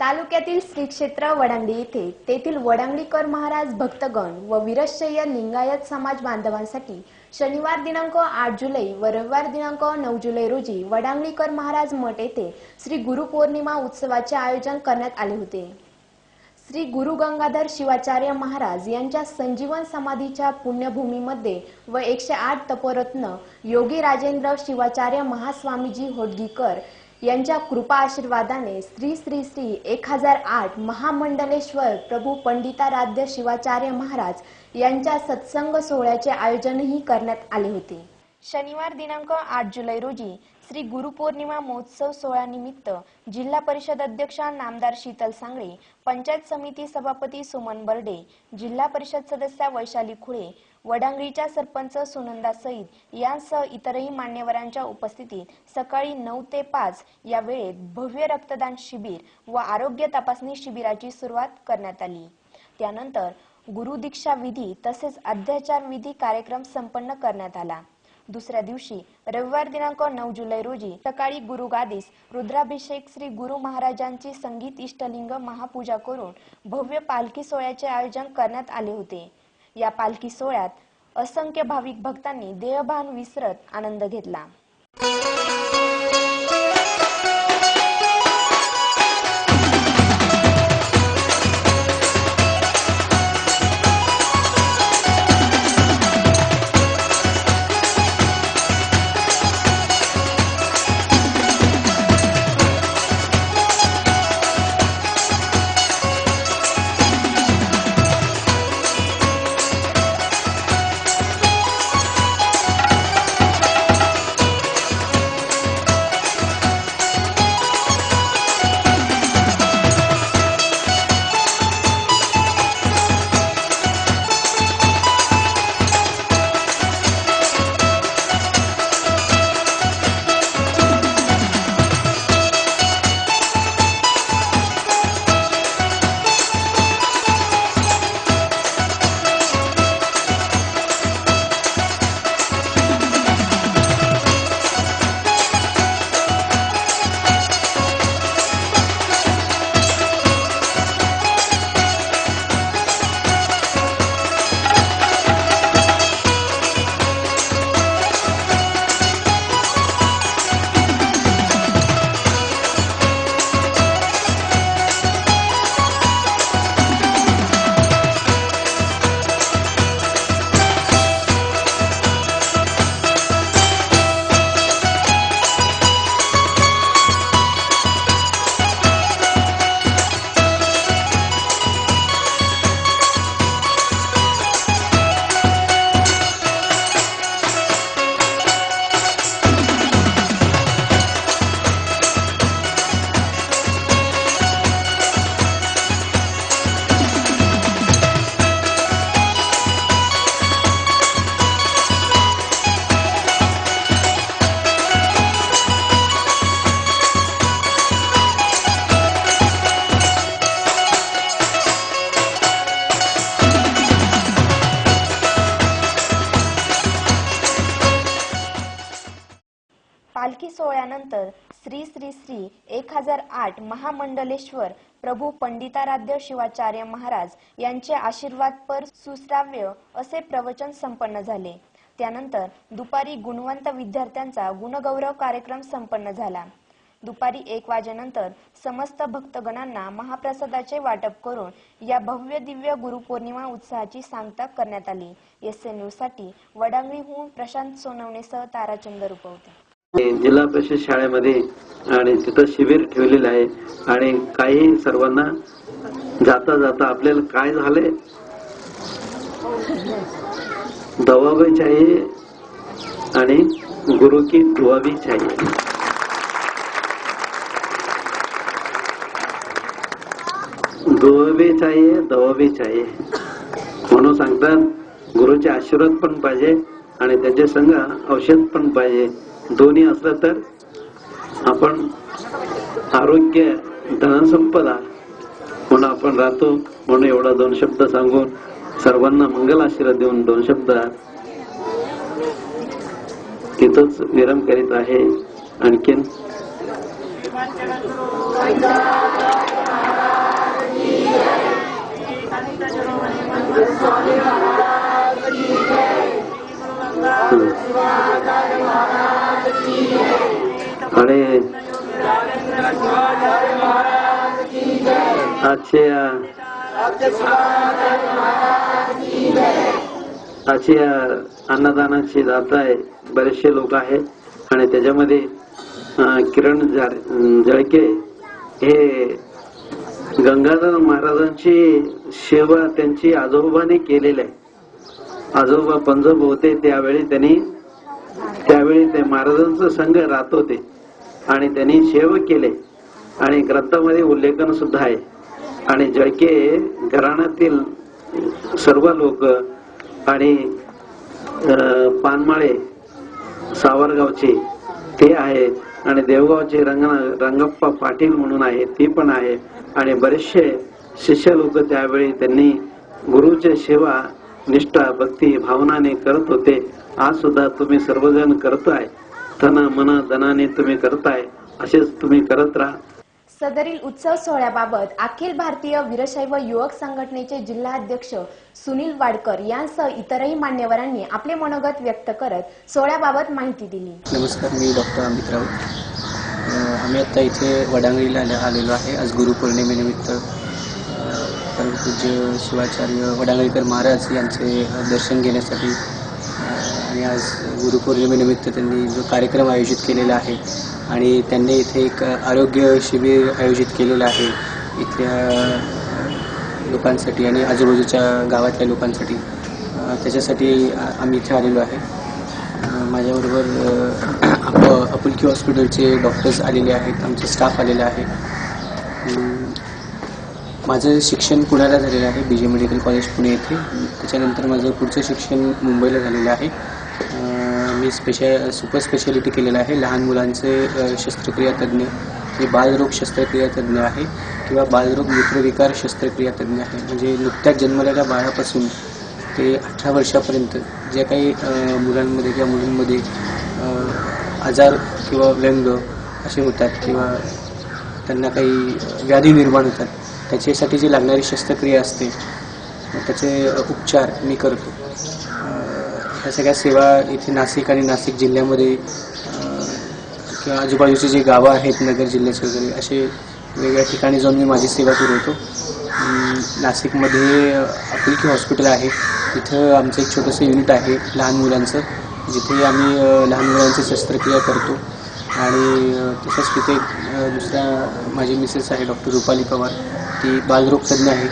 तालुक्यातील श्री क्षेत्र वडांगडी येथे तेथील वडांगडीकर महाराज भक्तगण व वीरशैय लिंगायत समाज बांधवांसाठी शनिवार दिनांक आठ जुलै व रविवार दिनांक नऊ जुलै रोजी वडांगडीकर महाराज मठ येथे श्री गुरुपौर्णिमा उत्सवाचे आयोजन करण्यात आले होते. श्री गुरु गंगाधर शिवाचार्य महाराज यांच्या संजीवन समाधीच्या पुण्यभूमीमध्ये व एकशे आठ तपोरत्न योगी राजेंद्र शिवाचार्य महास्वामीजी होडगीकर यांच्या कृपा आशीर्वादाने श्री श्री श्री एक हजार आठ महामंडलेश्वर प्रभू पंडिताराध्य शिवाचार्य महाराज यांच्या सत्संग सोहळ्याचे आयोजनही करण्यात आले होते. शनिवार दिनांक आठ जुलै रोजी श्री गुरुपौर्णिमा महोत्सव सोहळ्यानिमित्त जिल्हा परिषद अध्यक्षा नामदार शीतल सांगळे पंचायत समिती सभापती सुमन बर्डे जिल्हा परिषद सदस्या वैशाली खुळे वडांगळीच्या सरपंच सुनंदा सईद यांसह इतरही मान्यवरांच्या उपस्थितीत सकाळी नऊ ते पाच या वेळेत भव्य रक्तदान शिबिर व आरोग्य तपासणी शिबिराची सुरुवात करण्यात आली. त्यानंतर गुरुदीक्षा विधी तसेच अध्याचार विधी कार्यक्रम संपन्न करण्यात आला. दुसऱ्या दिवशी रविवार दिनांक नऊ जुलै रोजी सकाळी गुरुगादीस रुद्राभिषेक श्री गुरु महाराजांची संगीत इष्टलिंग महापूजा करून भव्य पालखी सोहळ्याचे आयोजन करण्यात आले होते. या पालखी सोहळ्यात असंख्य भाविक भक्तांनी देहभान विसरत आनंद घेतला. त्यानंतर श्री श्री श्री एक हजार आठ महामंडलेश्वर प्रभू पंडिताराध्य शिवाचार्य महाराज यांचे आशीर्वादपर सुश्राव्य असे प्रवचन संपन्न झाले. त्यानंतर दुपारी गुणवंत विद्यार्थ्यांचा गुणगौरव कार्यक्रम संपन्न झाला. दुपारी एक वाजेनंतर समस्त भक्तगणांना महाप्रसादाचे वाटप करून या भव्य दिव्य गुरुपौर्णिमा उत्साहाची सांगता करण्यात आली. एस एन न्यूजसाठी वडांगळीहून प्रशांत सोनवणेसह ताराचंद रुपवते. जिल्हा परिषद शाळेमध्ये आणि तिथं शिबिर ठेवलेलं आहे. आणि काही सर्वांना जाता जाता आपल्याला काय झाले दवा भी चाहिए आणि गुरु की दुआ भी चाहिए. दुआ भी चाहिए दवा भी चाहिए. म्हणून सांगतात गुरुचे आशीर्वाद पण पाहिजे आणि त्याच्या संग औषध पण पाहिजे. दोन्ही असलं तर आपण आरोग्य धनसंपदा म्हणून आपण राहतो म्हणून एवढा दोन शब्द सांगून सर्वांना मंगल आशीर्वाद देऊन दोन शब्द तिथंच विराम करीत आहे. आणखीन? आणि अच्छा अशी अन्नदानाची दाता आहे बरेचसे लोक आहेत. आणि त्याच्यामध्ये किरण जळके हे गंगाधर महाराजांची सेवा त्यांची आजोबाने केलेली आहे. आजोबा पंजोब होते त्यावेळी त्यांनी त्यावेळी ते महाराजांचा संघ राहत होते. आणि त्यांनी सेवा केले. आणि ग्रंथामध्ये उल्लेखन सुद्धा आहे. आणि जळके घराण्यातील सर्व लोक आणि पानमाळे सावरगावचे ते आहे आणि देवगावचे रंग रंगप्पा पाटील म्हणून आहे ती पण आहे. आणि बरेचसे शिष्य लोक त्यावेळी त्यांनी गुरुची सेवा निष्ठा भक्ती भावनाने करत होते. आज सुद्धा तुम्ही सर्वजण करताय तन मन धनाने तुम्ही करताय असेच तुम्ही करत राहा. सदरील उत्सव सोहळ्याबाबत अखिल भारतीय वीरशैव युवक संघटनेचे जिल्हाध्यक्ष सुनील वाडकर यांसह इतरही मान्यवरांनी आपले मनोगत व्यक्त करत सोहळ्याबाबत माहिती दिली. नमस्कार मी डॉक्टर अमित राऊत. आम्ही आत्ता इथे वडांगणीला आले- आलेलो आहे. आज गुरुपौर्णिमेनिमित्त परमपूज्य शिवाचार्य वडांगळीकर महाराज यांचे दर्शन घेण्यासाठी आणि आज गुरुपौर्णिमेनिमित्त त्यांनी जो कार्यक्रम आयोजित केलेला आहे आणि त्यांनी इथे एक आरोग्य शिबिर आयोजित केलेलं आहे इथल्या लोकांसाठी आणि आजूबाजूच्या गावातल्या लोकांसाठी. त्याच्यासाठी आम्ही इथे आलेलो आहे. माझ्याबरोबर आप अप अपुलकी हॉस्पिटलचे डॉक्टर्स आलेले आहेत आमचे स्टाफ आलेले आहे माझं शिक्षण पुण्याला झालेलं आहे B J medical college Pune येथे. त्याच्यानंतर माझं पुढचं शिक्षण मुंबईला झालेलं आहे. मी स्पेशल सुपर स्पेशालिटी केलेलं आहे. लहान मुलांचे शस्त्रक्रिया तज्ज्ञ हे बालरोग शस्त्रक्रिया तज्ज्ञ आहे किंवा बालरोग मूत्रविकार शस्त्रक्रिया तज्ज्ञ आहे. म्हणजे नुकत्याच जन्मलेल्या बाळापासून ते अठरा वर्षापर्यंत ज्या काही मुलांमध्ये किंवा मुलींमध्ये आजार किंवा व्यंग असे होतात किंवा त्यांना काही व्याधी निर्माण होतात त्याच्यासाठी जी लागणारी शस्त्रक्रिया असते त्याचे उपचार मी करतो. ह्या सगळ्या सेवा इथे नाशिक आणि नाशिक जिल्ह्यामध्ये किंवा आजूबाजूचे जे गावं आहेत नगर जिल्ह्याचे वगैरे असे वेगवेगळ्या ठिकाणी जाऊन मी माझी सेवा पुरवतो नाशिकमध्ये आपुलकी हॉस्पिटल आहे. तिथं आमचं एक छोटंसं युनिट आहे लहान मुलांचं जिथे आम्ही लहान मुलांची शस्त्रक्रिया करतो. आणि तसंच तिथे दुसऱ्या माझी मिसेस आहे डॉक्टर रुपाली पवार. ती बालरोग तज्ज्ञ आहे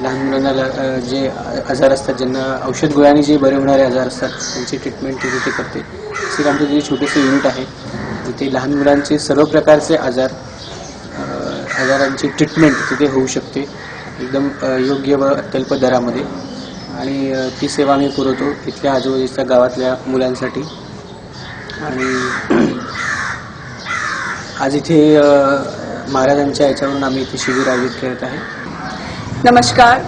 लहान मुलांना जे आजार असतात ज्यांना औषध गोळ्याने जे बरे होणारे आजार असतात त्यांची ट्रीटमेंट ती तिथे करते. तसेच आमचं जे छोटेसे युनिट आहे तिथे लहान मुलांचे सर्व प्रकारचे आजार आजारांची ट्रीटमेंट तिथे होऊ शकते. एकदम योग्य व अत्यल्प दरामध्ये. आणि ती सेवा आम्ही पुरवतो इथल्या आजूबाजूच्या गावातल्या मुलांसाठी. आणि आज इथे महाराजांच्या याच्यावरून आम्ही शिबिर आयोजित करत आहे. नमस्कार,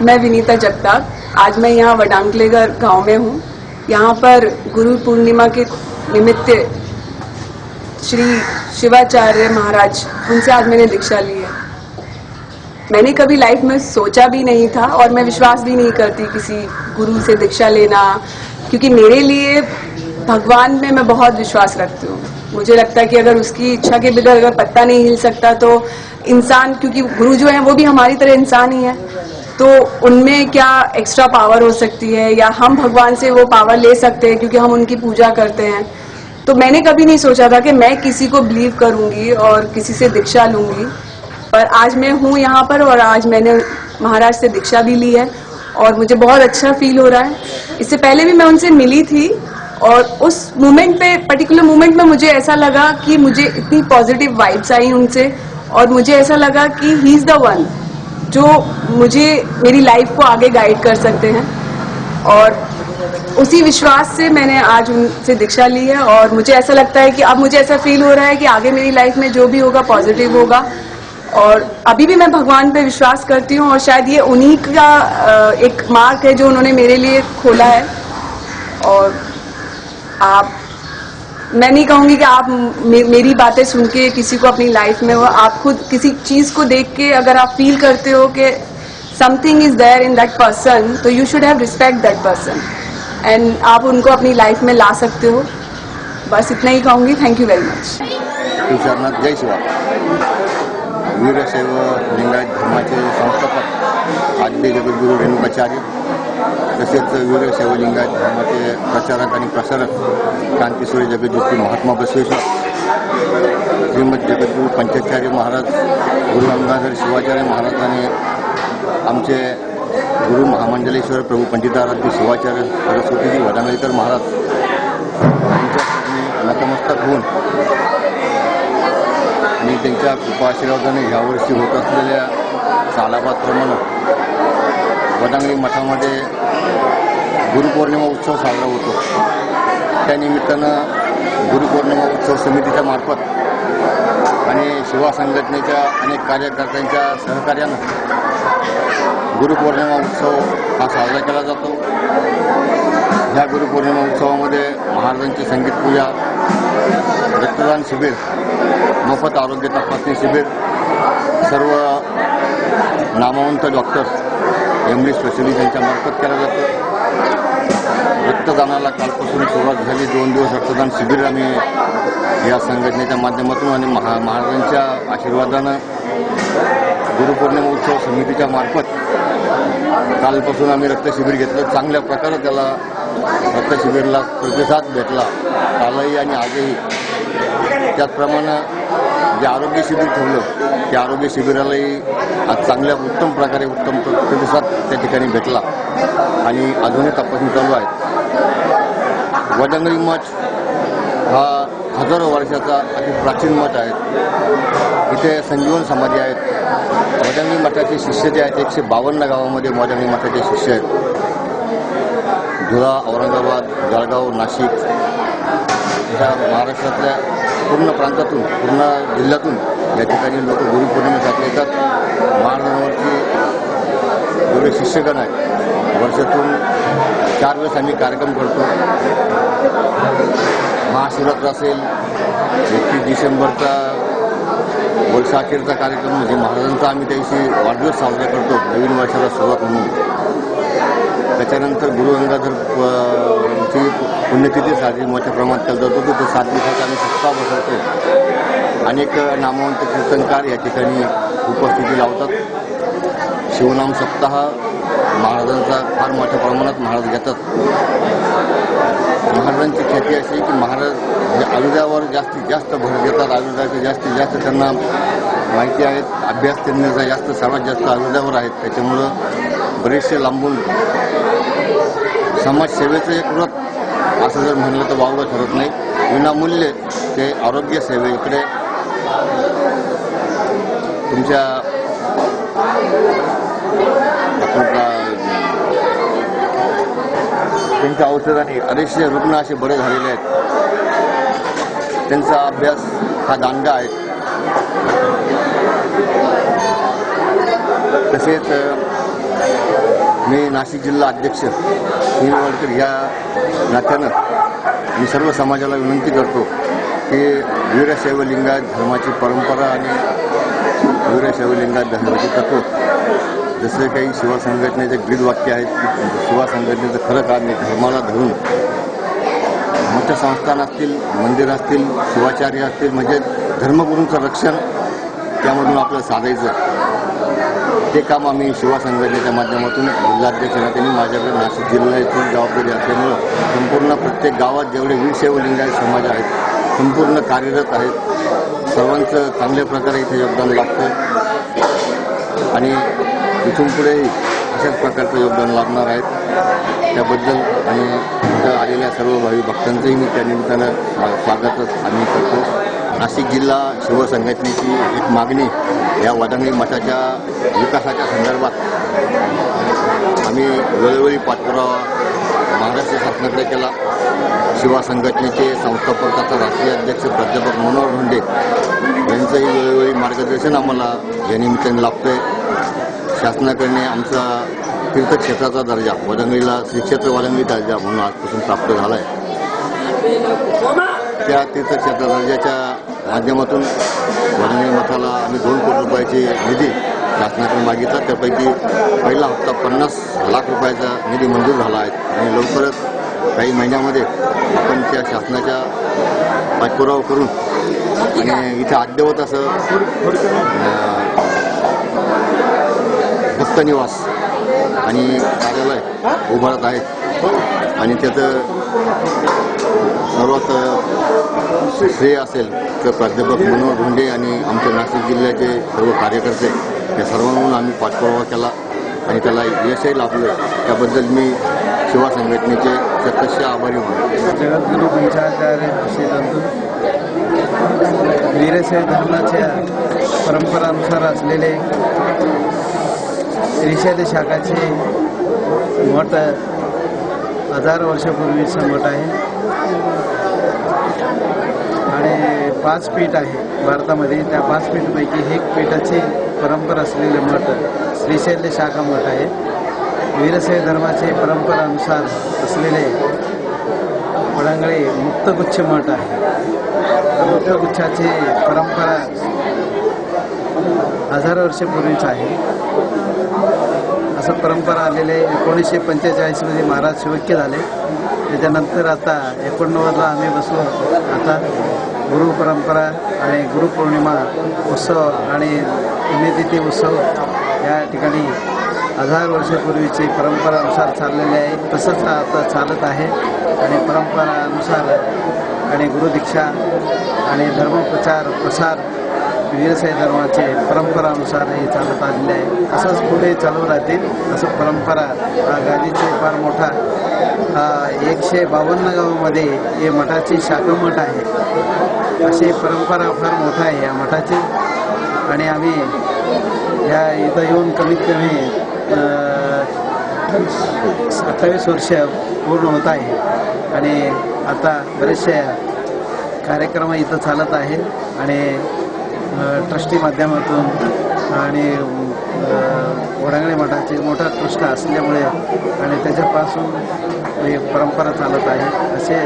मैं विनीता जगताप. आज मैं यहाँ वडांगलेगर गाँव में हूँ. यहाँ पर गुरु पूर्णिमा के निमित्त श्री शिवाचार्य महाराज, उनसे आज मैंने दीक्षा ली है। मैंने कभी लाइफ में सोचा भी नहीं था और मैं विश्वास भी नहीं करती किसी गुरु से दीक्षा लेना, क्योंकि मेरे लिए भगवान में मैं बहुत विश्वास रखती हूँ। मुझे लगता है कि अगर उसकी इच्छा के बगैर अगर पत्ता नहीं हिल सकता तो इंसान, क्योंकि गुरु जो है, वो भी हमारी तरह इंसान ही है। तो उनमें क्या एक्स्ट्रा पावर हो सकती है? या हम भगवान से वो पावर ले सकते हैं, क्योंकि हम उनकी पूजा करते हैं? तो मैंने कभी नहीं सोचा था कि मैं किसी को बिलीव करूँगी और किसी से दीक्षा लूँगी। पर आज मैं हूँ यहाँ पर और आज मैंने महाराज से दीक्षा भी ली है और मुझे बहुत अच्छा फील हो रहा है। इससे पहले भी मैं उनसे मिली थी और उस मोमेंट पे पर्टिकुलर मोमेंट में मुझे ऐसा लगा कि मुझे इतनी पॉजिटिव वाइब्स आई उनसे और मुझे ऐसा लगा कि ही इज़ द वन जो मुझे, मेरी लाइफ को आगे गाइड कर सकते हैं। और उसी विश्वास से मैंने आज उनसे दीक्षा ली है और मुझे ऐसा लगता है कि अब मुझे ऐसा फील हो रहा है कि आगे मेरी लाइफ में जो भी होगा पॉजिटिव होगा। और अभी भी मैं भगवान पे विश्वास करती हूँ और शायद ये उन्हीं का एक मार्ग है जो उन्होंने मेरे लिए खोला है। और आप मैं नहीं कहूँगी कि आप मे, मेरी बातें सुन के किसी को अपनी लाइफ में हो। आप खुद किसी चीज़ को देख के अगर आप फील करते हो कि something is there in that person तो you should have respect that person and आप उनको अपनी लाइफ में ला सकते हो। बस इतना ही कहूँगी। Thank you very much Veerashaiva Lingayat धर्माचे संस्थापक आद्य जगद्गुरू रेणुकाचार्य तसेच वीरशैव शिवलिंगात धर्माचे प्रचारक आणि प्रसारक क्रांतीसूर्य जगज्योती महात्मा बसवेश्वर श्रीमद जगद्गुरू पंचाचार्य महाराज गुरु गंगाधर शिवाचार्य महाराज आणि आमचे गुरु महामंडलेश्वर प्रभू पंडिताराध्य शिवाचार्य सरस्वतीजी वडांगळीकर महाराज यांच्या नतमस्तक होऊन आणि त्यांच्या कृपा आशीर्वादाने यावर्षी होत असलेल्या सालाबादप्रमाणे वडांगणी मठामध्ये गुरुपौर्णिमा उत्सव साजरा होतो. त्यानिमित्तानं गुरुपौर्णिमा उत्सव समितीच्या मार्फत आणि शिवा संघटनेच्या अनेक कार्यकर्त्यांच्या सहकार्यानं गुरुपौर्णिमा उत्सव हा साजरा केला जातो. ह्या गुरुपौर्णिमा उत्सवामध्ये महाराजांची संगीत पूजा रक्तदान शिबिर मोफत आरोग्य तपासणी शिबिर सर्व नामवंत डॉक्टर्स एमडी स्पेशलिस्ट मार्फत केलं जातं. रक्तदानाला कालपासून सुरुवात झाली. दोन दिवस रक्तदान शिबिर आम्ही या संघटनेच्या माध्यमातून आणि महा महाराजांच्या आशीर्वादानं गुरुपौर्णिमा उत्सव समितीच्या मार्फत कालपासून आम्ही रक्तशिबिर घेतलं. चांगल्या प्रकारे त्याला रक्तशिबिरला प्रतिसाद भेटला. कालही आणि आजही त्याचप्रमाणे जे आरोग्य शिबिर ठेवलं त्या आरोग्य शिबिरालाही आज चांगल्या उत्तम प्रकारे उत्तम प्रतिसाद त्या ठिकाणी भेटला. आणि अजूनही तपासणी चालू आहे. वडंगळी मठ हा हजारो वर्षाचा अति प्राचीन मठ आहे. इथे संजीवन समाधी आहेत. वडंगळी मठाचे शिष्य जे आहेत. एकशे बावन्न गावामध्ये वडंगळी मठाचे शिष्य आहेत. धुळा औरंगाबाद जळगाव नाशिक ह्या महाराष्ट्रातल्या पूर्ण प्रांतातून पूर्ण जिल्ह्यातून या ठिकाणी लोक गुरुपौर्णिमेसाठी येतात महाराजांवरची जेवढे शिष्यगण आहेत वर्षातून चार वेळेस आम्ही कार्यक्रम करतो. महाशिवरात्र असेल एकतीस डिसेंबरचा वर्षाखेरचा कार्यक्रम म्हणजे महाराजांचा आम्ही त्याविषयी वाढदिवस साजरा करतो नवीन वर्षाला सुरुवात म्हणून. त्याच्यानंतर गुरु गंगाधर अ, ची पुण्यतिथी साजरी मोठ्या प्रमाणात केला जातो तो सात दिवसाचा आम्ही सप्ताह बसवतो. अनेक नामवंत कीर्तनकार या ठिकाणी उपस्थिती लावतात. शिवनाम सप्ताह महाराजांचा फार मोठ्या प्रमाणात महाराज घेतात. महाराजांची ख्याती अशी की महाराज हे आयुर्वेदावर जास्तीत जास्त भर देतात. आयुर्वेदाचे जास्तीत जास्त त्यांना माहिती आहेत. अभ्यास त्यांनी जास्त सर्वात जास्त आयुर्वेदावर आहेत. त्याच्यामुळं बरेचसे लांबून समाजसेवेचं एक व्रत असं जर म्हणलं तर वावडं ठरत नाही. विनामूल्य ते आरोग्य सेवेकडे तुमच्या त्यांच्या औषधाने अडीचशे रुग्ण असे बरे झालेले आहेत. त्यांचा अभ्यास हा दांडा आहे. तसेच मी नाशिक जिल्हा अध्यक्ष हिरवडकर या नात्यानं मी सर्व समाजाला विनंती करतो की वीरशैव लिंगायत धर्माची परंपरा आणि वीरशैव लिंगायत धर्माची तत्व जसं काही शिवा संघटनेचे ब्रीद वाक्य आहेत की शिवा संघटनेचं खरं काम आहे धर्माला धरून. मोठ्या संस्थान असतील मंदिर असतील शिवाचार्य असतील म्हणजे धर्मगुरूंचं रक्षण त्यामधून आपलं साधायचं ते काम आम्ही शिवा संघटनेच्या माध्यमातून जिल्हाध्यक्ष त्यांनी माझ्याकडे नाशिक जिल्ह्याची जबाबदारी असल्यामुळं संपूर्ण प्रत्येक गावात जेवढे वीरशैव लिंगायत समाज आहेत संपूर्ण कार्यरत आहेत सर्वांचं चांगल्या प्रकारे इथे योगदान लागतं आणि इथून पुढेही अशाच प्रकारचं योगदान लागणार आहेत त्याबद्दल आणि इथं आलेल्या सर्व भावी भक्तांचंही मी त्या निमित्तानं स्वागतच आम्ही करतो. नाशिक जिल्हा शिवसंघटनेची एक मागणी या वडांगणी मठाच्या विकासाच्या संदर्भात आम्ही वेळोवेळी पाठपुरावा महाराष्ट्र शासनाकडे केला. शिवा संघटनेचे संस्थापक तथा राष्ट्रीय अध्यक्ष प्राध्यापक मनोहर मुंडे यांचंही वेळोवेळी मार्गदर्शन आम्हाला या निमित्ताने लाभतंय. शासनाकडे आमचा तीर्थक्षेत्राचा दर्जा वडंगळीला श्रीक्षेत्र वडंगळी दर्जा म्हणून आजपासून प्राप्त झाला आहे त्या तीर्थक्षेत्र दर्जाच्या माध्यमातून वडंगळी मठाला आम्ही दोन कोटी रुपयाची निधी शासनाकडून मागितला. त्यापैकी पहिला हप्ता पन्नास लाख रुपयाचा निधी मंजूर झाला आहे. आणि लवकरच काही महिन्यामध्ये आपण त्या शासनाच्या पाठपुरावा करून आणि इथे आद्यवत असं भक्तनिवास निवास आणि कार्यालय उभारत आहेत. आणि त्याचं सर्वात श्रेय असेल तर प्राध्यापक मनोहर धोंडे आणि आमच्या नाशिक जिल्ह्याचे सर्व कार्यकर्ते या सर्वांकडून आम्ही पाठपुरावा केला आणि त्याला यशही लाभलं. त्याबद्दल मी शिवा संघटनेचे प्रत्यक्ष आभारी जगद्गुरु पंचाचार्य वीरशैव धर्माच्या परंपरानुसार असलेले श्रीशैल शाखाचे मठ हजार वर्षापूर्वीचं मठ आहे. आणि पाच पीठ आहे भारतामध्ये. त्या पाच पीठपैकी एक पीठाची परंपरा असलेले मठ श्रीशैल्य शाखा मठ आहे. वीरशैव धर्माचे परंपरानुसार असलेले वडांगळे मुक्तगुच्छ मठ आहे. मुक्तगुच्छाची परंपरा हजार वर्षापूर्वीच आहे. असं परंपरा आलेले एकोणीसशे पंचेचाळीसमध्ये महाराज शिवक्य झाले. त्याच्यानंतर आता एकोणनव्वदला आम्ही बसलो. आता गुरु परंपरा आणि गुरुपौर्णिमा उत्सव आणि पुण्यतिथी उत्सव या ठिकाणी हजार वर्षापूर्वीची परंपरानुसार चाललेले आहे. तसंच आता चालत आहे. आणि परंपरानुसार आणि गुरुदीक्षा आणि धर्मप्रचार प्रसार वीरसाई धर्माचे परंपरानुसार हे चालत आलेले आहे. असंच पुढे चालू राहतील असं परंपरा गादीचे फार मोठा एकशे बावन्न गावामध्ये हे मठाची शाखा मठ आहे. अशी परंपरा फार मोठा आहे या मठाची. आणि आम्ही या इथं येऊन कमीत कमी अठ्ठावीस वर्ष पूर्ण होत आहे. आणि आता बरेचसे कार्यक्रम इथं चालत आहे आणि ट्रस्टी माध्यमातून आणि वडांगणे मठाचे मोठा ट्रस्ट असल्यामुळे आणि त्याच्यापासून ही परंपरा चालत आहे. असे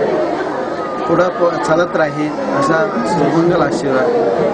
पुढं प- चालत राहील असा सुमंगल आशीर्वाद